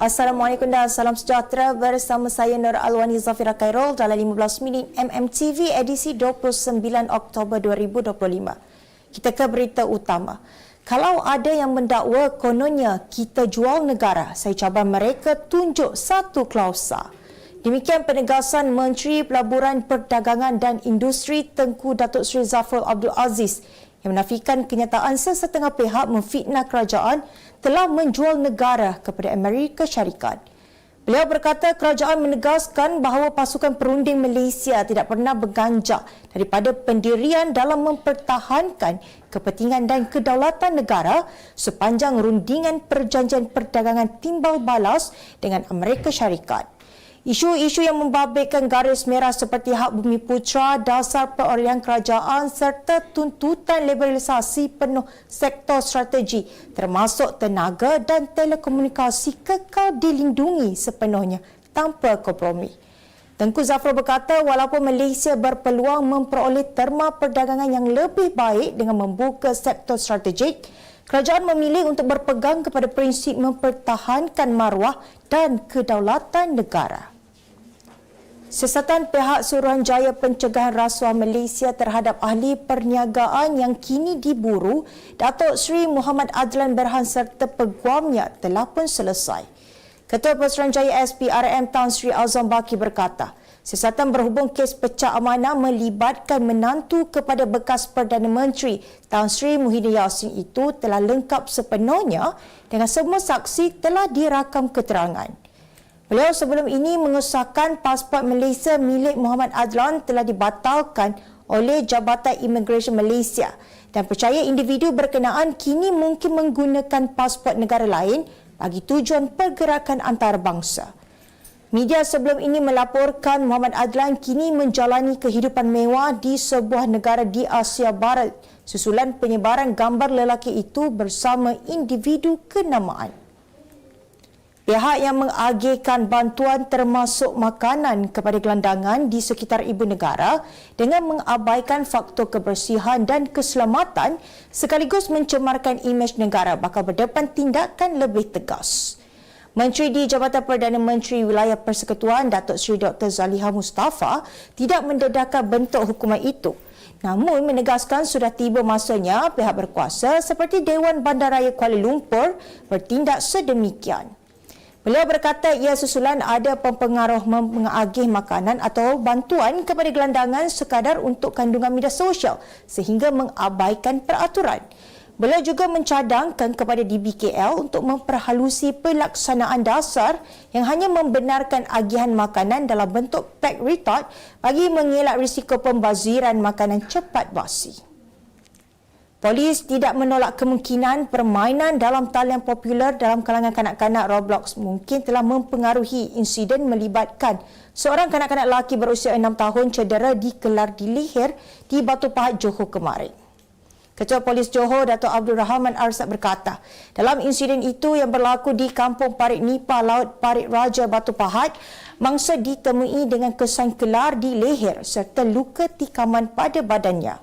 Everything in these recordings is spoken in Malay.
Assalamualaikum dan salam sejahtera bersama saya Nur Alwani Zafira Khairul dalam 15 minit MMTV edisi 29 Oktober 2025. Kita ke berita utama. Kalau ada yang mendakwa kononnya kita jual negara, saya cabar mereka tunjuk satu klausa. Demikian penegasan Menteri Pelaburan Perdagangan dan Industri Tengku Datuk Seri Zafrul Abdul Aziz yang menafikan kenyataan sesetengah pihak memfitnah kerajaan telah menjual negara kepada Amerika Syarikat. Beliau berkata kerajaan menegaskan bahawa pasukan perunding Malaysia tidak pernah berganjak daripada pendirian dalam mempertahankan kepentingan dan kedaulatan negara sepanjang rundingan perjanjian perdagangan timbal balas dengan Amerika Syarikat. Isu-isu yang membabitkan garis merah seperti hak bumi putra, dasar perolehan kerajaan serta tuntutan liberalisasi penuh sektor strategi termasuk tenaga dan telekomunikasi kekal dilindungi sepenuhnya tanpa kompromi. Tengku Zafar berkata walaupun Malaysia berpeluang memperoleh terma perdagangan yang lebih baik dengan membuka sektor strategik, kerajaan memilih untuk berpegang kepada prinsip mempertahankan maruah dan kedaulatan negara. Siasatan pihak Suruhanjaya Pencegahan Rasuah Malaysia terhadap ahli perniagaan yang kini diburu, Datuk Seri Muhammad Adlan Berhan serta peguamnya telah pun selesai. Ketua Pesuruhanjaya SPRM Tan Sri Azam Baki berkata, siasatan berhubung kes pecah amanah melibatkan menantu kepada bekas Perdana Menteri Tan Sri Muhyiddin Yassin itu telah lengkap sepenuhnya dengan semua saksi telah dirakam keterangan. Beliau sebelum ini mengesahkan pasport Malaysia milik Muhammad Adlan telah dibatalkan oleh Jabatan Immigration Malaysia dan percaya individu berkenaan kini mungkin menggunakan pasport negara lain bagi tujuan pergerakan antarabangsa. Media sebelum ini melaporkan Muhammad Adlan kini menjalani kehidupan mewah di sebuah negara di Asia Barat susulan penyebaran gambar lelaki itu bersama individu kenamaan. Pihak yang mengagihkan bantuan termasuk makanan kepada gelandangan di sekitar ibu negara dengan mengabaikan faktor kebersihan dan keselamatan sekaligus mencemarkan imej negara bakal berdepan tindakan lebih tegas. Menteri di Jabatan Perdana Menteri Wilayah Persekutuan Datuk Seri Dr. Zaliha Mustafa tidak mendedahkan bentuk hukuman itu namun menegaskan sudah tiba masanya pihak berkuasa seperti Dewan Bandaraya Kuala Lumpur bertindak sedemikian. Beliau berkata ia susulan ada pempengaruh mengagih makanan atau bantuan kepada gelandangan sekadar untuk kandungan media sosial sehingga mengabaikan peraturan. Beliau juga mencadangkan kepada DBKL untuk memperhalusi pelaksanaan dasar yang hanya membenarkan agihan makanan dalam bentuk pack retort bagi mengelak risiko pembaziran makanan cepat basi. Polis tidak menolak kemungkinan permainan dalam talian popular dalam kalangan kanak-kanak Roblox mungkin telah mempengaruhi insiden melibatkan seorang kanak-kanak lelaki berusia 6 tahun cedera dikelar di leher di Batu Pahat Johor kemarin. Ketua Polis Johor Dato' Abdul Rahman Arsad berkata, dalam insiden itu yang berlaku di Kampung Parit Nipa Laut Parit Raja Batu Pahat, mangsa ditemui dengan kesan kelar di leher serta luka tikaman pada badannya.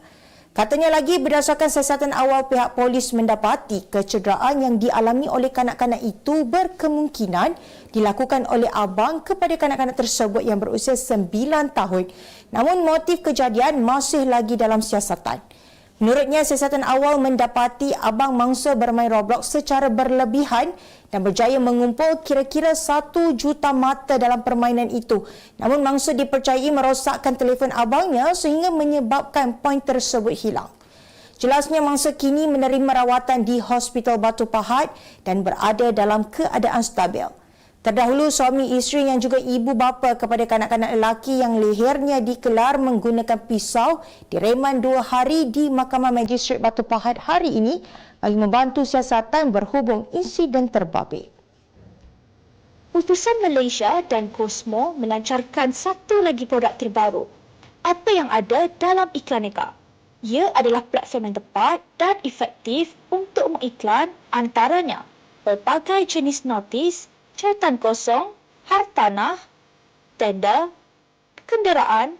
Katanya lagi berdasarkan siasatan awal pihak polis mendapati kecederaan yang dialami oleh kanak-kanak itu berkemungkinan dilakukan oleh abang kepada kanak-kanak tersebut yang berusia 9 tahun. Namun motif kejadian masih lagi dalam siasatan. Menurutnya, siasatan awal mendapati abang mangsa bermain Roblox secara berlebihan dan berjaya mengumpul kira-kira satu juta mata dalam permainan itu. Namun mangsa dipercayai merosakkan telefon abangnya sehingga menyebabkan poin tersebut hilang. Jelasnya mangsa kini menerima rawatan di Hospital Batu Pahat dan berada dalam keadaan stabil. Terdahulu suami isteri yang juga ibu bapa kepada kanak-kanak lelaki yang lehernya dikelar menggunakan pisau direman dua hari di Mahkamah Magistrate Batu Pahat hari ini bagi membantu siasatan berhubung insiden terbabit. Putusan Malaysia dan Cosmo melancarkan satu lagi produk terbaru. Apa yang ada dalam iklan Eka? Ia adalah platform yang tepat dan efektif untuk mengiklan antaranya pelbagai jenis notis catatan kosong, hartanah, tenda, kenderaan,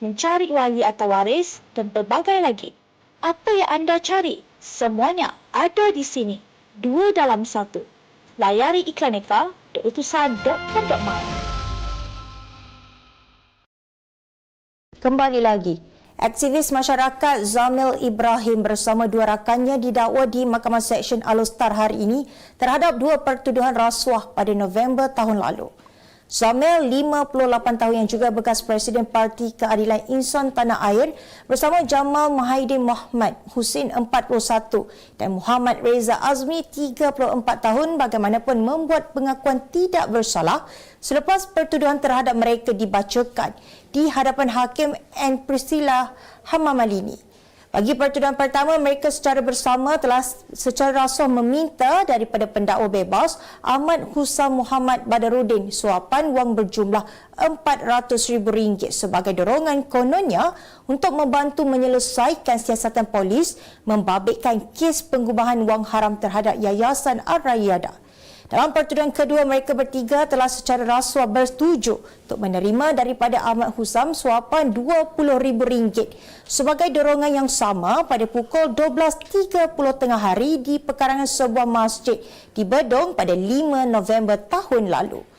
mencari wali atau waris dan pelbagai lagi. Apa yang anda cari? Semuanya ada di sini. Dua dalam satu. Layari iklan Eka utusan .com.my. Kembali lagi. Aktivis masyarakat Zamil Ibrahim bersama dua rakannya didakwa di Mahkamah Seksyen Alustar hari ini terhadap dua pertuduhan rasuah pada November tahun lalu. Zamil, 58 tahun yang juga bekas Presiden Parti Keadilan Insan Tanah Air bersama Jamal Mahaidin Muhammad Husin 41 dan Muhammad Reza Azmi 34 tahun bagaimanapun membuat pengakuan tidak bersalah selepas pertuduhan terhadap mereka dibacakan di hadapan Hakim N. Priscilla Hamamalini. Bagi pertuduhan pertama, mereka secara bersama telah secara rasuah meminta daripada pendakwa bebas Ahmad Husam Muhammad Badaruddin suapan wang berjumlah RM400,000 sebagai dorongan kononnya untuk membantu menyelesaikan siasatan polis membabitkan kes pengubahan wang haram terhadap Yayasan Ar-Rayyadah. Dalam pertuduhan kedua, mereka bertiga telah secara rasuah bersetuju untuk menerima daripada Ahmad Husam suapan RM20,000 sebagai dorongan yang sama pada pukul 12.30 tengah hari di pekarangan sebuah masjid di Bedong pada 5 November tahun lalu.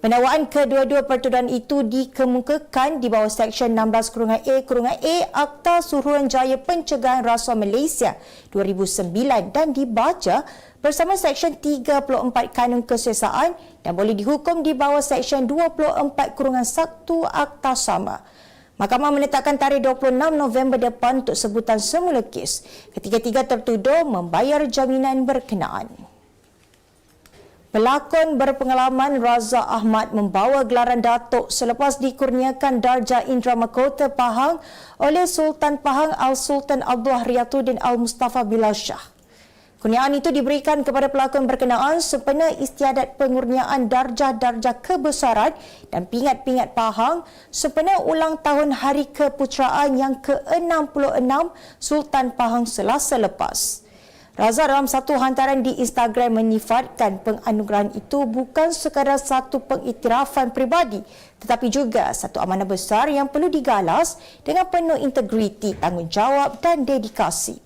Penakwaan kedua-dua pertuduhan itu dikemukakan di bawah Seksyen 16 Kurungan A Kurungan A Akta Suruhanjaya Pencegahan Rasuah Malaysia 2009 dan dibaca bersama Seksyen 34 Kanun Kesesaan dan boleh dihukum di bawah Seksyen 24 Kurungan 1 Akta sama. Mahkamah menetapkan tarikh 26 November depan untuk sebutan semula kes. Ketiga-tiga tertuduh membayar jaminan berkenaan. Pelakon berpengalaman Raza Ahmad membawa gelaran Datuk selepas dikurniakan darjah Indra Mahkota Pahang oleh Sultan Pahang Al-Sultan Abdullah Riyatuddin Al-Mustafa Bilal Shah. Kurniaan itu diberikan kepada pelakon berkenaan sempena istiadat pengurniaan darjah-darjah kebesaran dan pingat-pingat Pahang sempena ulang tahun Hari Keputeraan yang ke-66 Sultan Pahang selasa lepas. Raza dalam satu hantaran di Instagram menyifatkan penganugerahan itu bukan sekadar satu pengiktirafan peribadi tetapi juga satu amanah besar yang perlu digalas dengan penuh integriti, tanggungjawab dan dedikasi.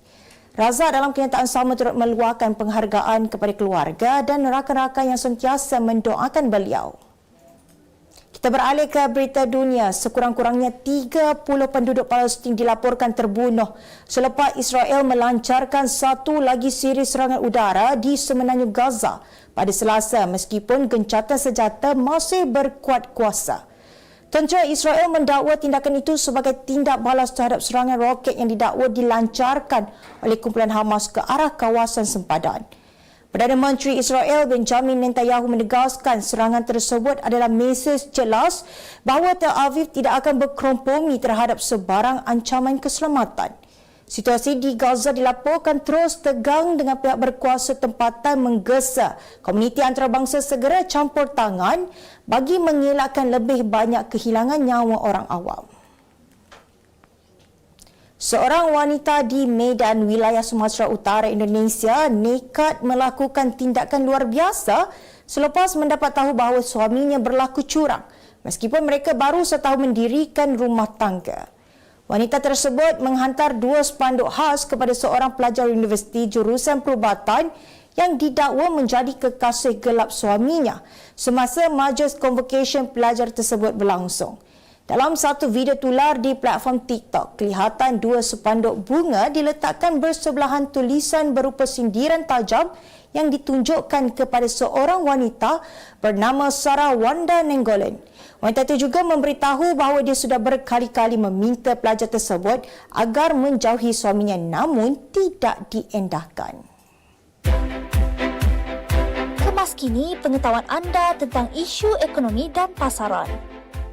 Raza dalam kenyataan sama turut meluahkan penghargaan kepada keluarga dan rakan-rakan yang sentiasa mendoakan beliau. Kita beralih ke berita dunia. Sekurang-kurangnya 30 penduduk Palestin dilaporkan terbunuh selepas Israel melancarkan satu lagi siri serangan udara di semenanjung Gaza pada Selasa meskipun gencatan senjata masih berkuat kuasa. Tentera Israel mendakwa tindakan itu sebagai tindak balas terhadap serangan roket yang didakwa dilancarkan oleh kumpulan Hamas ke arah kawasan sempadan. Perdana Menteri Israel Benjamin Netanyahu menegaskan serangan tersebut adalah mesej jelas bahawa Tel Aviv tidak akan berkompromi terhadap sebarang ancaman keselamatan. Situasi di Gaza dilaporkan terus tegang dengan pihak berkuasa tempatan menggesa komuniti antarabangsa segera campur tangan bagi mengelakkan lebih banyak kehilangan nyawa orang awam. Seorang wanita di Medan, wilayah Sumatera Utara, Indonesia nekat melakukan tindakan luar biasa selepas mendapat tahu bahawa suaminya berlaku curang meskipun mereka baru setahun mendirikan rumah tangga. Wanita tersebut menghantar dua spanduk khas kepada seorang pelajar universiti jurusan perubatan yang didakwa menjadi kekasih gelap suaminya semasa majlis convocation pelajar tersebut berlangsung. Dalam satu video tular di platform TikTok, kelihatan dua sepanduk bunga diletakkan bersebelahan tulisan berupa sindiran tajam yang ditunjukkan kepada seorang wanita bernama Sarah Wanda Nenggolan. Wanita itu juga memberitahu bahawa dia sudah berkali-kali meminta pelajar tersebut agar menjauhi suaminya namun tidak diendahkan. Kemas kini pengetahuan anda tentang isu ekonomi dan pasaran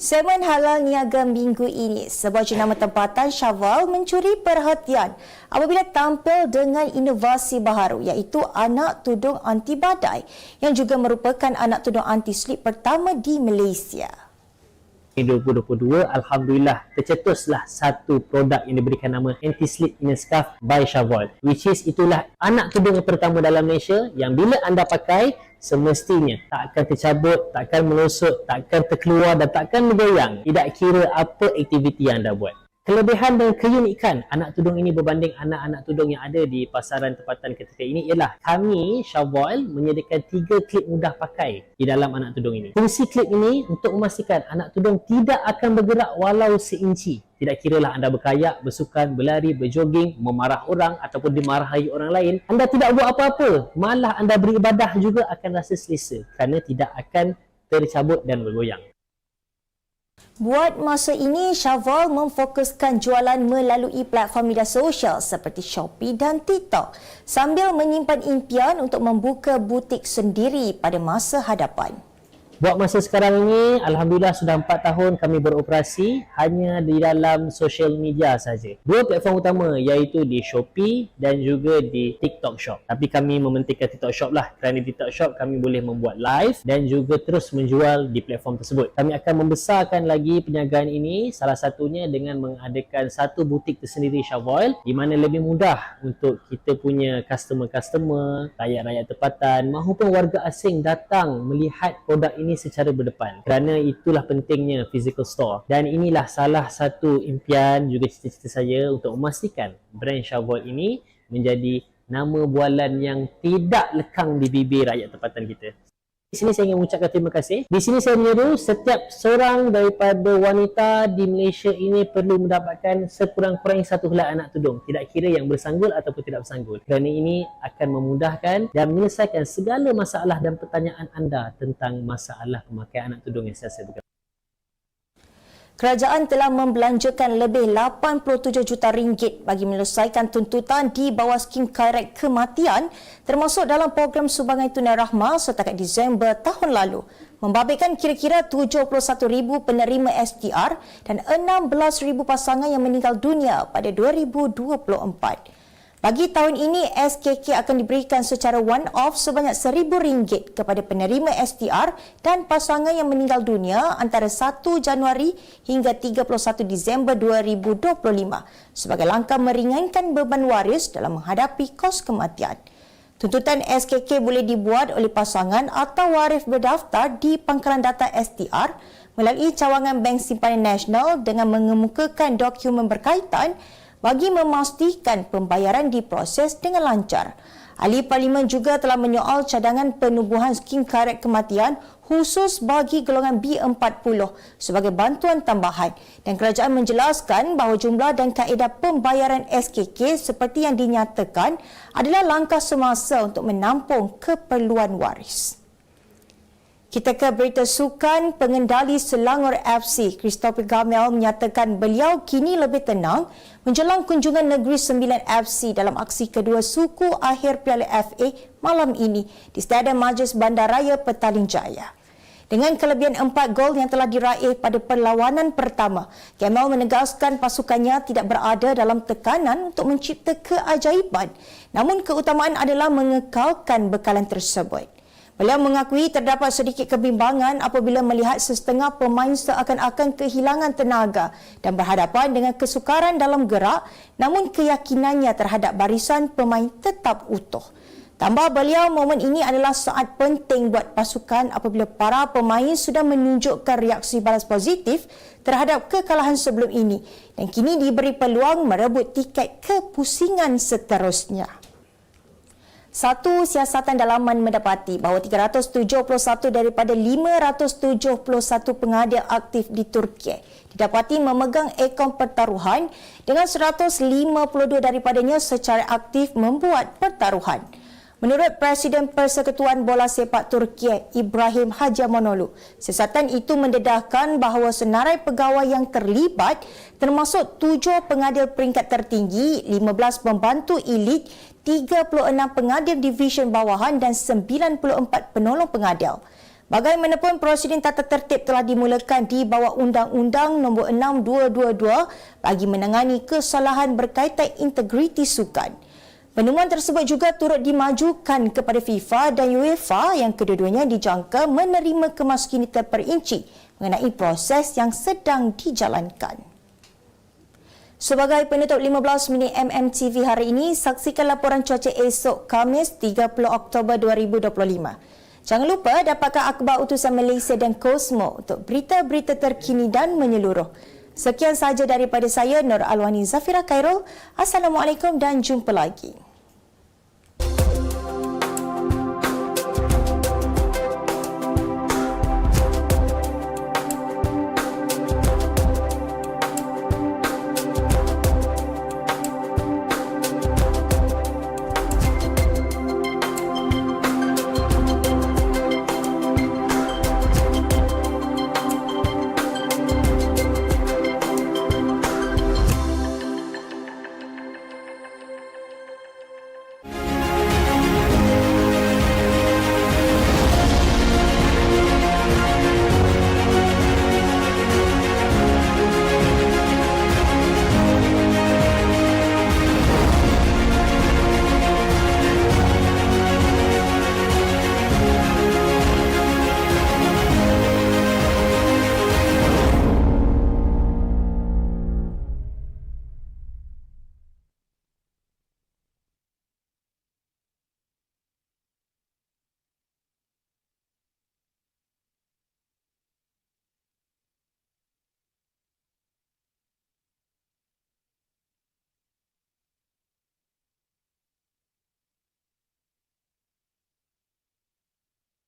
Segmen halal niaga minggu ini, sebuah jenama tempatan Syawal mencuri perhatian apabila tampil dengan inovasi baharu iaitu anak tudung anti badai yang juga merupakan anak tudung anti slip pertama di Malaysia. 2022 Alhamdulillah tercetuslah satu produk yang diberikan nama Anti-Slip Inner Scarf by Shavol which is itulah anak tudung pertama dalam Malaysia yang bila anda pakai semestinya tak akan tercabut, tak akan melosot, tak akan terkeluar dan tak akan bergoyang tidak kira apa aktiviti yang anda buat. Kelebihan dan keunikan anak tudung ini berbanding anak-anak tudung yang ada di pasaran tempatan ketika ini ialah kami Shavoil menyediakan tiga klip mudah pakai di dalam anak tudung ini. Fungsi klip ini untuk memastikan anak tudung tidak akan bergerak walau seinci. Tidak kiralah anda berkayak, bersukan, berlari, berjoging, memarah orang ataupun dimarahi orang lain, anda tidak buat apa-apa. Malah anda beribadah juga akan rasa selesa kerana tidak akan tercabut dan bergoyang. Buat masa ini, Shaval memfokuskan jualan melalui platform media sosial seperti Shopee dan TikTok sambil menyimpan impian untuk membuka butik sendiri pada masa hadapan. Buat masa sekarang ini, Alhamdulillah sudah 4 tahun kami beroperasi hanya di dalam social media saja. Dua platform utama iaitu di Shopee dan juga di TikTok Shop. Tapi kami mementingkan TikTok Shop lah kerana di TikTok Shop kami boleh membuat live dan juga terus menjual di platform tersebut. Kami akan membesarkan lagi perniagaan ini salah satunya dengan mengadakan satu butik tersendiri Shavoil di mana lebih mudah untuk kita punya customer-customer, rakyat-rakyat tempatan maupun warga asing datang melihat produk ini secara berdepan kerana itulah pentingnya physical store dan inilah salah satu impian juga cita-cita saya untuk memastikan brand Shavol ini menjadi nama bualan yang tidak lekang di bibir rakyat tempatan kita. Di sini saya ingin mengucapkan terima kasih. Di sini saya menyeru setiap seorang daripada wanita di Malaysia ini perlu mendapatkan sekurang-kurangnya satu helai anak tudung. Tidak kira yang bersanggul ataupun tidak bersanggul. Kerana ini akan memudahkan dan menyelesaikan segala masalah dan pertanyaan anda tentang masalah pemakaian anak tudung yang saya berkata. Kerajaan telah membelanjakan lebih 87 juta ringgit bagi menyelesaikan tuntutan di bawah skim karek kematian termasuk dalam program sumbangan tunai rahmah setakat Disember tahun lalu membabitkan kira-kira 71,000 penerima STR dan 16,000 pasangan yang meninggal dunia pada 2024. Bagi tahun ini, SKK akan diberikan secara one-off sebanyak RM1,000 kepada penerima STR dan pasangan yang meninggal dunia antara 1 Januari hingga 31 Disember 2025 sebagai langkah meringankan beban waris dalam menghadapi kos kematian. Tuntutan SKK boleh dibuat oleh pasangan atau waris berdaftar di pangkalan data STR melalui cawangan Bank Simpanan Nasional dengan mengemukakan dokumen berkaitan bagi memastikan pembayaran diproses dengan lancar. Ahli Parlimen juga telah menyoal cadangan penubuhan skim karet kematian khusus bagi golongan B40 sebagai bantuan tambahan dan kerajaan menjelaskan bahawa jumlah dan kaedah pembayaran SKK seperti yang dinyatakan adalah langkah semasa untuk menampung keperluan waris. Kita ke berita sukan, pengendali Selangor FC, Christopher Gamel menyatakan beliau kini lebih tenang menjelang kunjungan Negeri Sembilan FC dalam aksi kedua suku akhir Piala FA malam ini di Stadium Majlis Bandaraya Petaling Jaya. Dengan kelebihan empat gol yang telah diraih pada perlawanan pertama, Gamal menegaskan pasukannya tidak berada dalam tekanan untuk mencipta keajaiban. Namun keutamaan adalah mengekalkan bekalan tersebut. Beliau mengakui terdapat sedikit kebimbangan apabila melihat setengah pemain seakan-akan kehilangan tenaga dan berhadapan dengan kesukaran dalam gerak namun keyakinannya terhadap barisan pemain tetap utuh. Tambah beliau, momen ini adalah saat penting buat pasukan apabila para pemain sudah menunjukkan reaksi balas positif terhadap kekalahan sebelum ini dan kini diberi peluang merebut tiket kepusingan seterusnya. Satu siasatan dalaman mendapati bahawa 371 daripada 571 pengadil aktif di Turki didapati memegang akaun pertaruhan dengan 152 daripadanya secara aktif membuat pertaruhan. Menurut Presiden Persekutuan Bola Sepak Turki Ibrahim Hajamanolu, siasatan itu mendedahkan bahawa senarai pegawai yang terlibat termasuk tujuh pengadil peringkat tertinggi, 15 pembantu elit, 36 pengadil divisyen bawahan dan 94 penolong pengadil. Bagaimanapun prosedur tata tertib telah dimulakan di bawah Undang-Undang Nombor 6 2022 bagi menangani kesalahan berkaitan integriti sukan. Penemuan tersebut juga turut dimajukan kepada FIFA dan UEFA yang kedua-duanya dijangka menerima kemaskini terperinci mengenai proses yang sedang dijalankan. Sebagai penutup 15 minit MMTV hari ini, saksikan laporan cuaca esok Khamis 30 Oktober 2025. Jangan lupa dapatkan akhbar utusan Malaysia dan Kosmo untuk berita-berita terkini dan menyeluruh. Sekian sahaja daripada saya Nur Alwani Zafira Khairul. Assalamualaikum dan jumpa lagi.